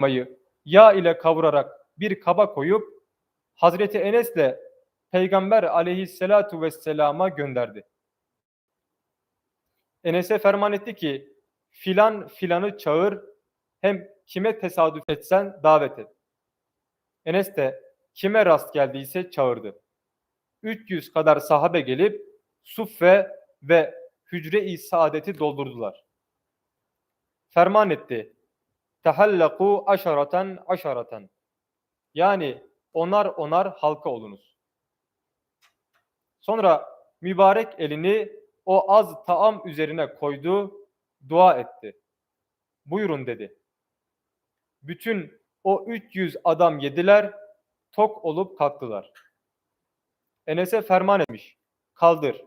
mayı yağ ile kavurarak bir kaba koyup Hazreti Enes'le Peygamber aleyhisselatu vesselama gönderdi. Enes'e ferman etti ki filan filanı çağır hem kime tesadüf etsen davet et. Enes de kime rast geldiyse çağırdı. 300 kadar sahabe gelip suffe ve hücre-i saadeti doldurdular. Ferman etti. Tehallaku aşaraten aşaraten. Yani onar onar halka olunuz. Sonra mübarek elini o az taam üzerine koydu, dua etti. Buyurun dedi. Bütün o 300 adam yediler, tok olup kalktılar. Enes'e ferman etmiş. Kaldır.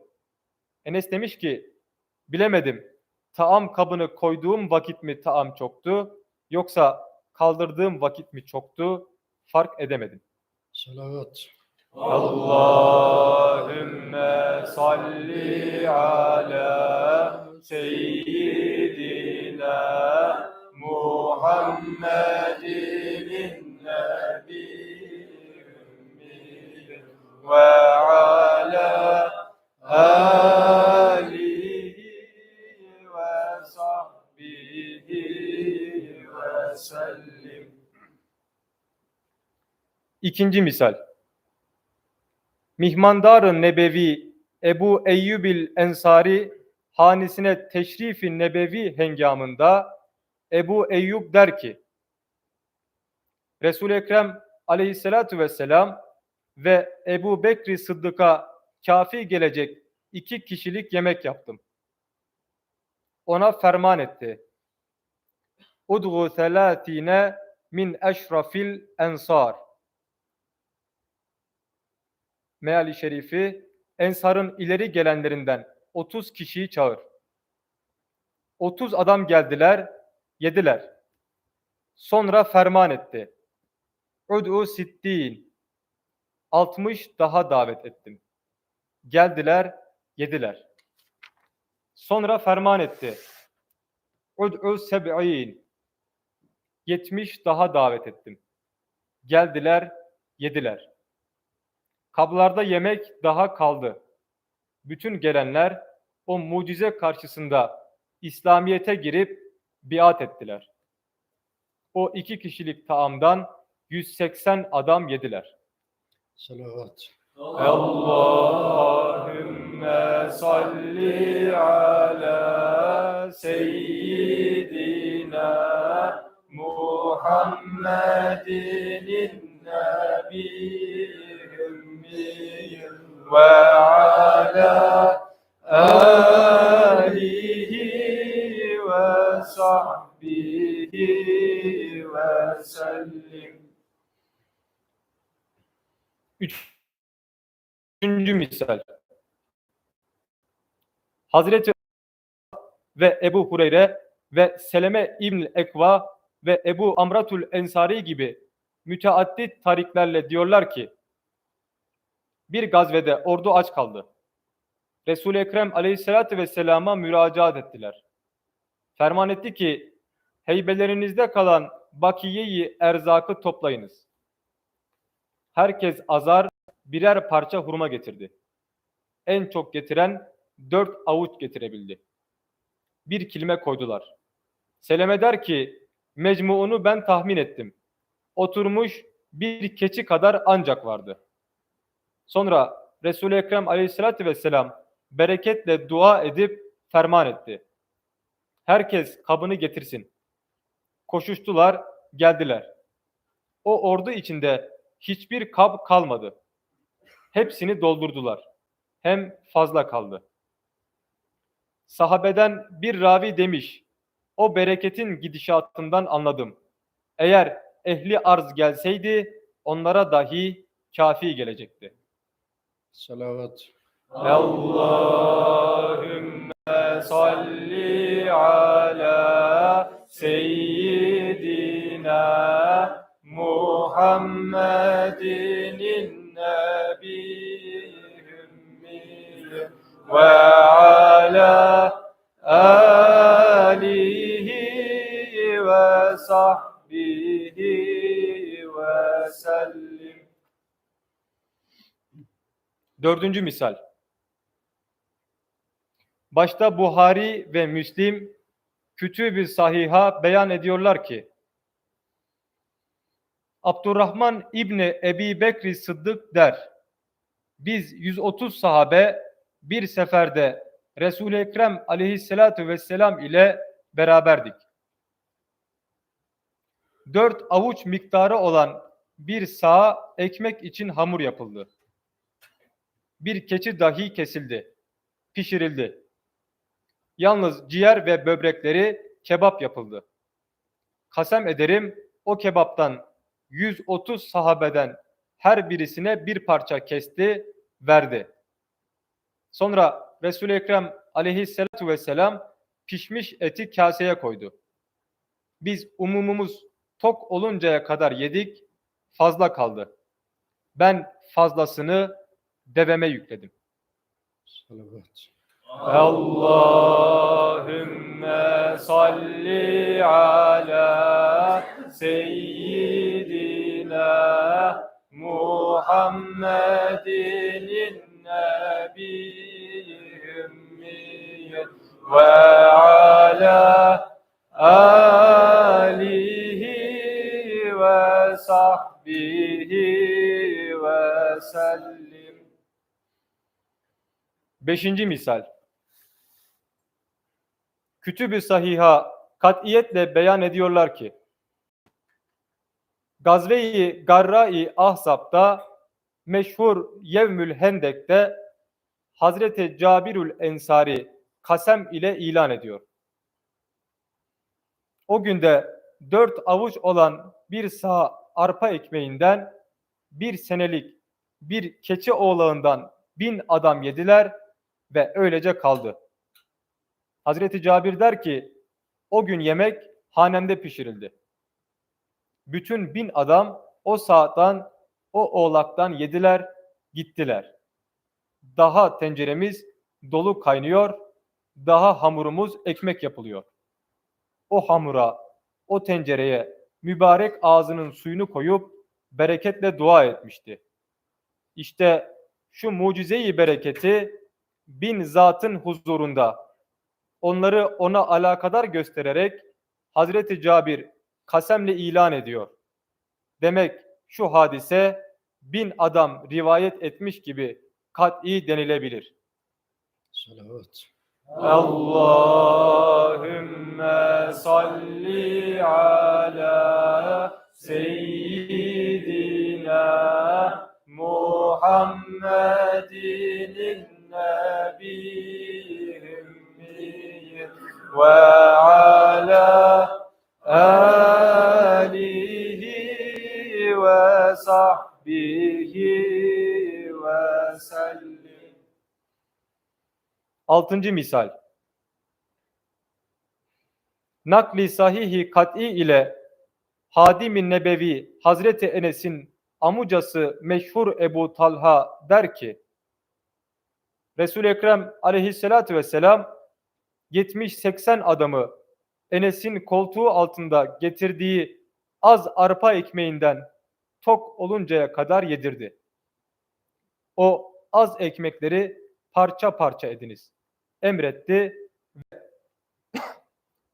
Enes demiş ki, bilemedim. Taam kabını koyduğum vakit mi taam çoktu, yoksa kaldırdığım vakit mi çoktu, fark edemedim. Salavat. Allahümme salli ala seyyidina Muhammedin nebi ve sellim. İkinci misal. Mihmandar-ı Nebevi Ebu Eyyubil Ensari hanesine teşrifi nebevi hengamında Ebu Eyyub der ki Resul-i Ekrem aleyhissalatu vesselam ve Ebu Bekri Sıddık'a kafi gelecek iki kişilik yemek yaptım. Ona ferman etti. Udgu selatine min eşrafil ensar. Meali şerifi Ensar'ın ileri gelenlerinden 30 kişiyi çağır. 30 adam geldiler, yediler. Sonra ferman etti. Ud'u sittin. 60 daha davet ettim. Geldiler, yediler. Sonra ferman etti. Ud'u seb'in. 70 daha davet ettim. Geldiler, yediler. Kablarda yemek daha kaldı. Bütün gelenler o mucize karşısında İslamiyete girip biat ettiler. O iki kişilik taamdan 180 adam yediler. Salavat. Allahümme salli ala seyyidina Ve ala alihi ve sahbihi ve sellim. Üçüncü misal. Hazreti ve Ebu Hureyre ve Seleme İbn Ekva ve Ebu Amratul Ensari gibi müteaddit tariklerle diyorlar ki bir gazvede ordu aç kaldı. Resul-i Ekrem aleyhissalatü vesselama müracaat ettiler. Ferman etti ki heybelerinizde kalan bakiyeyi erzakı toplayınız. Herkes azar birer parça hurma getirdi. En çok getiren dört avuç getirebildi. Bir kilime koydular. Seleme der ki mecmuunu ben tahmin ettim. Oturmuş bir keçi kadar ancak vardı. Sonra Resul-i Ekrem aleyhissalatü vesselam bereketle dua edip ferman etti. Herkes kabını getirsin. Koşuştular, geldiler. O ordu içinde hiçbir kap kalmadı. Hepsini doldurdular. Hem fazla kaldı. Sahabeden bir ravi demiş, o bereketin gidişatından anladım. Eğer ehli arz gelseydi onlara dahi kafi gelecekti. Salavat. Allahümme salli ala seyyidina Muhammedin Dördüncü misal. Başta Buhari ve Müslim Kütüb-i Sahiha beyan ediyorlar ki Abdurrahman İbni Ebi Bekri Sıddık der. Biz 130 sahabe bir seferde Resul-i Ekrem aleyhissalatu vesselam ile beraberdik. Dört avuç miktarı olan bir sağ ekmek için hamur yapıldı. Bir keçi dahi kesildi, pişirildi. Yalnız ciğer ve böbrekleri kebap yapıldı. Kasem ederim o kebaptan 130 sahabeden her birisine bir parça kesti, verdi. Sonra Resul-i Ekrem aleyhissalatu vesselam pişmiş eti kaseye koydu. Biz umumumuz tok oluncaya kadar yedik, fazla kaldı. Ben fazlasını deveme yükledim. Salavat. Allahümme salli ala seyyidina Muhammedin nebiyyi ve Beşinci misal. Kütüb-ü Sahiha katiyetle beyan ediyorlar ki Gazve-i Garra-i Ahzab'da meşhur Yevmül Hendek'te Hazreti Cabirül Ensari kasem ile ilan ediyor. O günde dört avuç olan bir sağ arpa ekmeğinden bir senelik bir keçi oğlağından bin adam yediler ve öylece kaldı. Hazreti Cabir der ki o gün yemek hanemde pişirildi. Bütün bin adam o saatten o oğlaktan yediler gittiler. Daha tenceremiz dolu kaynıyor, daha hamurumuz ekmek yapılıyor. O hamura, o tencereye mübarek ağzının suyunu koyup bereketle dua etmişti. İşte şu mucizeyi bereketi bin zatın huzurunda onları ona alakadar göstererek Hazreti Cabir kasemle ilan ediyor. Demek şu hadise bin adam rivayet etmiş gibi kat'i denilebilir. Salavat. Allahümme salli ala seyyidina Muhammedin ve sahbihi ve sellim. Altıncı misal. Nakli sahihi kat'i ile Hadim-i Nebevi Hazreti Enes'in amucası meşhur Ebu Talha der ki Resul-i Ekrem aleyhissalatü vesselam 70-80 adamı Enes'in koltuğu altında getirdiği az arpa ekmeğinden tok oluncaya kadar yedirdi. O az ekmekleri parça parça ediniz. Emretti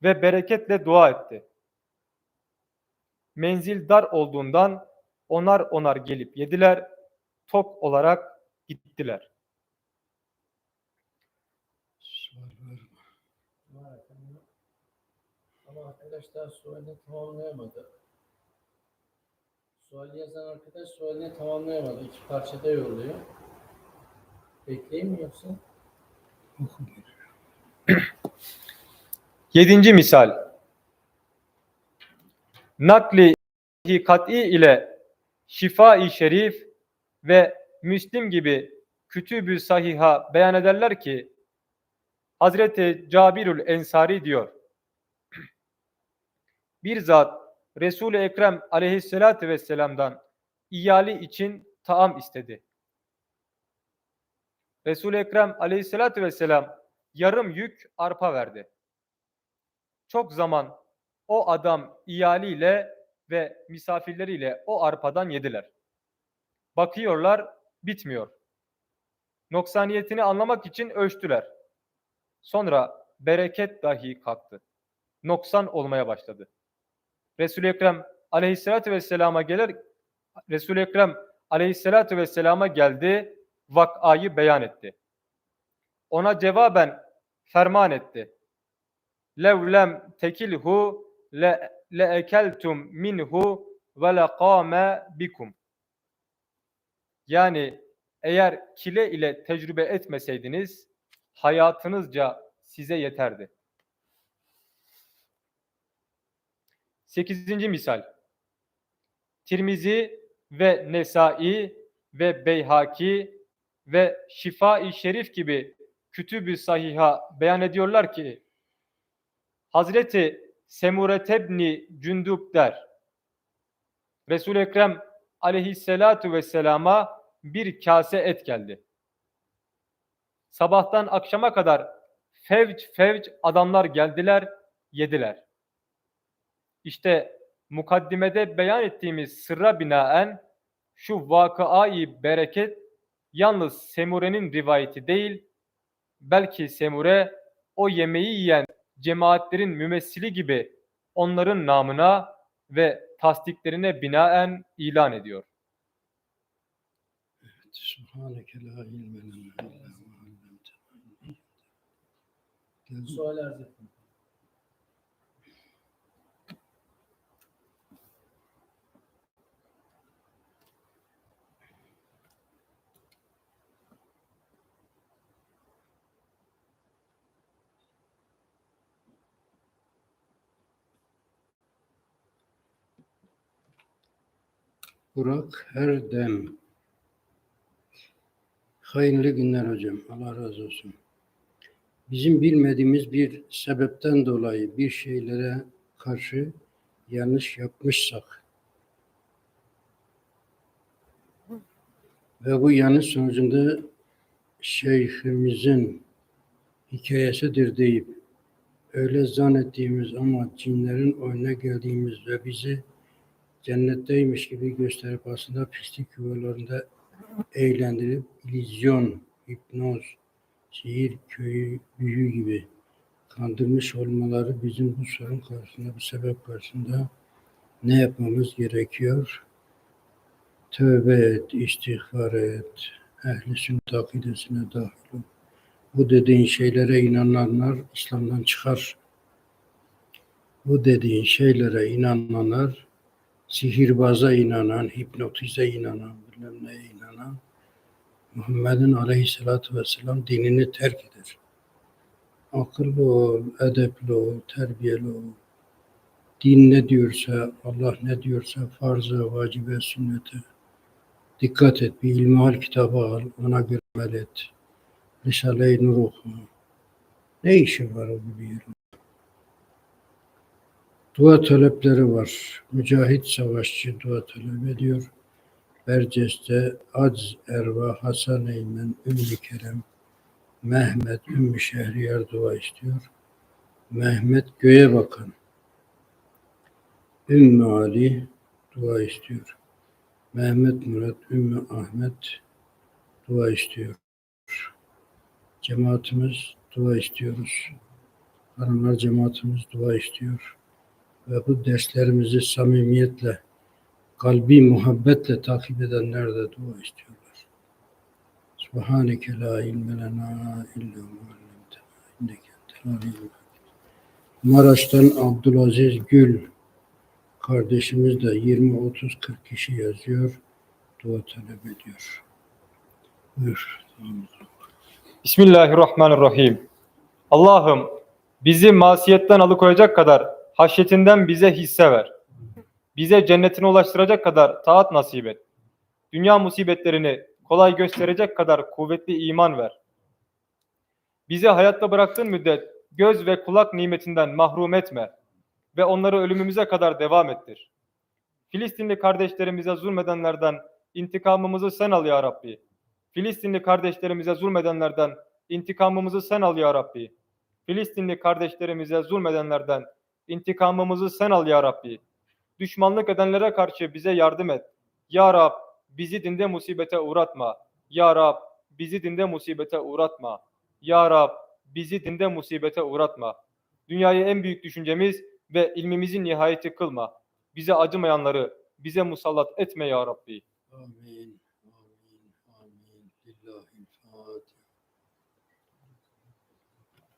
ve, bereketle dua etti. Menzil dar olduğundan onar onar gelip yediler, tok olarak gittiler. Sual var mı? Efendim. Ama arkadaşlar sualini tamamlayamadı. Sual yazan arkadaş sualini tamamlayamadı. İki parçada yolluyor. Bekleyeyim mi yoksa? Yedinci misal. Nakli kat'i ile Şifa-i Şerif ve Müslim gibi kütübü sahiha beyan ederler ki Hazreti Cabirül Ensari diyor. Bir zat Resul-i Ekrem aleyhissalatü vesselam'dan iyali için taam istedi. Resul-i Ekrem aleyhissalatü vesselam yarım yük arpa verdi. Çok zaman o adam iyaliyle ve misafirleriyle o arpadan yediler. Bakıyorlar bitmiyor. Noksaniyetini anlamak için ölçtüler. Sonra bereket dahi kalktı. Noksan olmaya başladı. Resul-i Ekrem aleyhissalatü vesselama gelir Resul-i Ekrem aleyhissalatü vesselama geldi, vakayı beyan etti. Ona cevaben ferman etti. Lev lem tekilhu le, le ekeltum minhu ve lekame bikum. Yani eğer kile ile tecrübe etmeseydiniz hayatınızca size yeterdi. Sekizinci misal. Tirmizi ve Nesai ve Beyhaki ve Şifa-i Şerif gibi kütüb-ü sahiha beyan ediyorlar ki Hazreti Semuretebni Cündub der. Resul-i Ekrem aleyhissalatu vesselama bir kase et geldi. Sabahtan akşama kadar fevç fevç adamlar geldiler, yediler. İşte mukaddimede beyan ettiğimiz sırra binaen şu vakıayı bereket yalnız Semure'nin rivayeti değil, belki Semure o yemeği yiyen cemaatlerin mümessili gibi onların namına ve tasdiklerine binaen ilan ediyor. Subhaneke la ilme lena illa ma allamtena. Sual arz ettim. Burak her dem. Hayırlı günler hocam. Allah razı olsun. Bizim bilmediğimiz bir sebepten dolayı bir şeylere karşı yanlış yapmışsak ve bu yanlış sonucunda şeyhimizin hikayesidir deyip öyle zannettiğimiz ama cinlerin oyuna geldiğimiz ve bizi cennetteymiş gibi gösterip aslında pislik yuvalarında eğlendirip illüzyon, hipnoz, sihir, köyü, büyü gibi kandırmış olmaları bizim bu sorun karşısında, bu sebep karşısında ne yapmamız gerekiyor? Tövbe et, istiğfar et, ehli sünnet akidesine dahil ol. Bu dediğin şeylere inananlar İslam'dan çıkar. Bu dediğin şeylere inananlar sihirbaza inanan, hipnotize inanan, bilmem neye inanan Muhammed'in aleyhissalatü vesselam dinini terk eder. Akıllı ol, edepli ol, terbiyeli ol. Din ne diyorsa, Allah ne diyorsa farza, vacibe, sünnete dikkat et. Bir ilmihal kitabı al, ona göre amel et. Risale-i Nur oku. Ne işi var o gibi yerin? Dua talepleri var. Mücahit savaşçı dua talep ediyor. Berces'te Acz Erva Hasan Eymen Ümmü Kerem Mehmet Ümmü Şehriyar dua istiyor. Mehmet göğe bakan Ümmü Ali dua istiyor. Mehmet Murat Ümmü Ahmet dua istiyor. Cemaatimiz dua istiyoruz. Hanımlar cemaatimiz dua istiyor ve bu derslerimizi samimiyetle, kalbi muhabbetle takip edenler de dua istiyorlar. Subhaneke la ilme lena illa ma allamtena inneke entel. Maraş'tan Abdülaziz Gül kardeşimiz de 20 30 40 kişi yazıyor. Dua talep ediyor. Buyur. Bismillahirrahmanirrahim. Allah'ım bizi masiyetten alıkoyacak kadar haşyetinden bize hisse ver. Bize cennetine ulaştıracak kadar taat nasip et. Dünya musibetlerini kolay gösterecek kadar kuvvetli iman ver. Bizi hayatta bıraktığın müddet göz ve kulak nimetinden mahrum etme ve onları ölümümüze kadar devam ettir. Filistinli kardeşlerimize zulmedenlerden intikamımızı sen al ya Rabbi. Filistinli kardeşlerimize zulmedenlerden intikamımızı sen al ya Rabbi. Filistinli kardeşlerimize zulmedenlerden intikamımızı sen al ya Rabbi. Düşmanlık edenlere karşı bize yardım et. Ya Rab bizi dinde musibete uğratma. Ya Rab bizi dinde musibete uğratma. Ya Rab bizi dinde musibete uğratma. Dünyayı en büyük düşüncemiz ve ilmimizin nihayeti kılma. Bize acımayanları bize musallat etme ya Rabbi. Amin.